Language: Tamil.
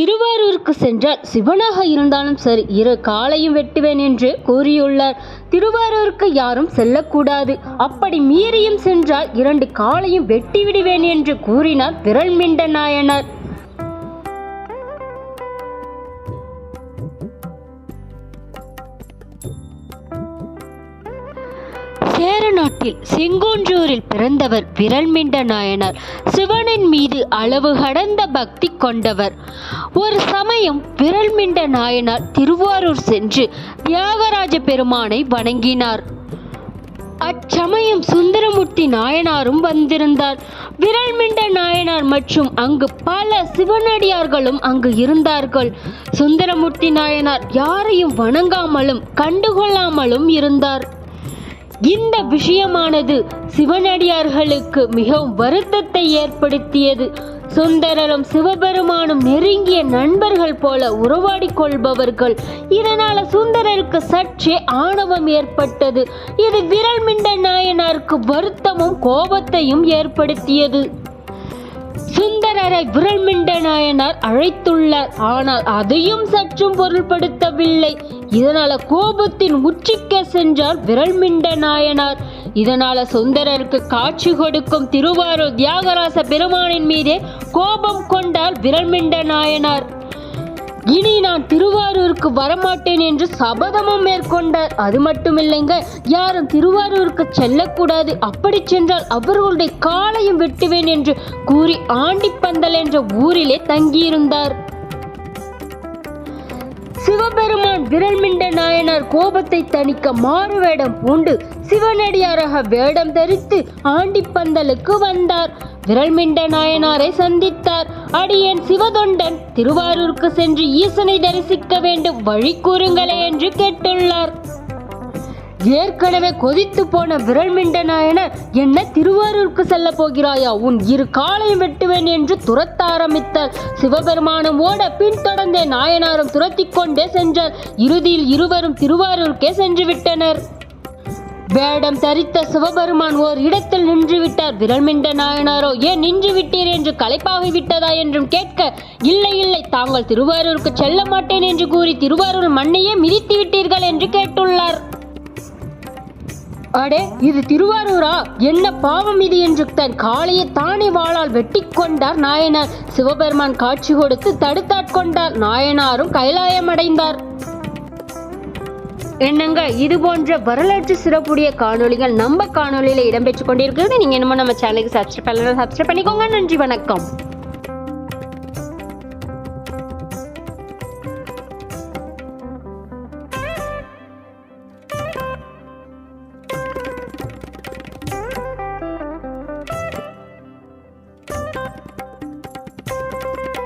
திருவாரூருக்கு சென்றால் சிவனாக இருந்தாலும் சரி இரு காலையும் வெட்டுவேன் என்று கூறியுள்ளார். திருவாரூருக்கு யாரும் செல்லக்கூடாது. அப்படி மீறியும் சென்றால் இரண்டு காலையும் வெட்டிவிடுவேன் என்று கூறினார் விரல் மிண்ட நாயனார். தமிழ்நாட்டில் நாட்டில் பிறந்தவர் விரல்மிண்ட நாயனார். சிவனின் மீது அளவு கடந்த பக்தி கொண்டவர். ஒரு சமயம் விரல்மிண்ட நாயனார் திருவாரூர் சென்று தியாகராஜ பெருமானை வணங்கினார். அச்சமயம் சுந்தரமூர்த்தி நாயனாரும் வந்திருந்தார். விரல்மிண்ட நாயனார் மற்றும் அங்கு பல சிவனடியார்களும் அங்கு இருந்தார்கள். சுந்தரமூர்த்தி நாயனார் யாரையும் வணங்காமலும் கண்டுகொள்ளாமலும் இருந்தார். இந்த விஷயமானது சிவனடியார்களுக்கு மிகவும் வருத்தத்தை ஏற்படுத்தியது. சுந்தரரும் சிவபெருமானும் நெருங்கிய நண்பர்கள் போல உறவாடி கொள்பவர்கள். இதனால சுந்தரருக்கு சற்றே ஆணவம் ஏற்பட்டது. இது விரல் மிண்ட நாயனாருக்கு வருத்தமும் கோபத்தையும் ஏற்படுத்தியது. சுந்தரரை விரல்மிண்ட நாயனார் அழைத்துள்ளார். ஆனால் அதையும் சற்றும் பொருள்படுத்தவில்லை. இதனால கோபத்தின் உச்சிக்க சென்றார் விரல்மிண்ட நாயனார். இதனால சுந்தரருக்கு காட்சி கொடுக்கும் திருவாரூர் தியாகராச பெருமானின் மீதே கோபம் கொண்டார் விரல்மிண்ட நாயனார். இனி நான் திருவாரூருக்கு வரமாட்டேன் என்று சபதமும் மேற்கொண்டார். அது மட்டுமில்லைங்க யாரும் திருவாரூருக்கு செல்லக்கூடாது. அப்படி சென்றால் அவர்களுடைய காலையும் வெட்டுவேன் என்று கூறி ஆண்டிப்பந்தல் என்ற ஊரிலே தங்கியிருந்தார். சிவபெருமான் விரல்மிண்ட நாயனார் கோபத்தை தணிக்க மாறு வேடம் பூண்டு. சிவனடியாராக வேடம் தரித்து ஆண்டிப்பந்தலுக்கு வந்தார். விரல்மிண்ட நாயனாரை சந்தித்தார். அடியேன் சிவதொண்டன் திருவாரூருக்கு சென்று ஈசனை தரிசிக்க வேண்டும். வழி கூறுங்களே என்று கேட்டுள்ளார். ஏற்கனவே கொதித்து போன விரல் மிண்டனாயன என்ன திருவாரூருக்கு செல்ல போகிறாயா? உன் இரு காலையும் வெட்டுவேன் என்று துரத்த ஆரம்பித்தார் சிவபெருமானும் ஓட பின்தொடர்ந்தே நாயனாரும் துரத்திக் கொண்டே சென்றார். இறுதியில் இருவரும் திருவாரூருக்கே சென்று விட்டனர். வேடம் தரித்த சிவபெருமான் ஓர் இடத்தில் நின்று விட்டார். விரல்மிண்ட நாயனாரோ ஏன் நின்று விட்டீர் என்று களைப்பாகி விட்டதா? என்றும் கேட்க இல்லை இல்லை தாங்கள் திருவாரூருக்கு செல்ல மாட்டேன் என்று கூறி திருவாரூர் மண்ணையே மிதித்து விட்டீர்கள் என்று கேட்டுள்ளார். அடே இது திருவாரூரா? என்ன பாவம் இது என்று தன் காளையை தானே வாளால் வெட்டி கொண்டார் நாயனார். சிவபெருமான் காட்சி கொடுத்து தடுத்தாட்கொண்டார் நாயனாரும் கைலாயமடைந்தார். என்னங்க இது போன்ற வரலாற்று சிறப்புடைய காணொளிகள் நம்ம காணொளியில இடம்பெற்று கொண்டிருக்கிறது. நீங்க என்னமோ நம்ம சேனலுக்கு சப்ஸ்கிரைப் பண்ணலாம் சப்ஸ்கிரைப் பண்ணிக்கோங்க. நன்றி வணக்கம்.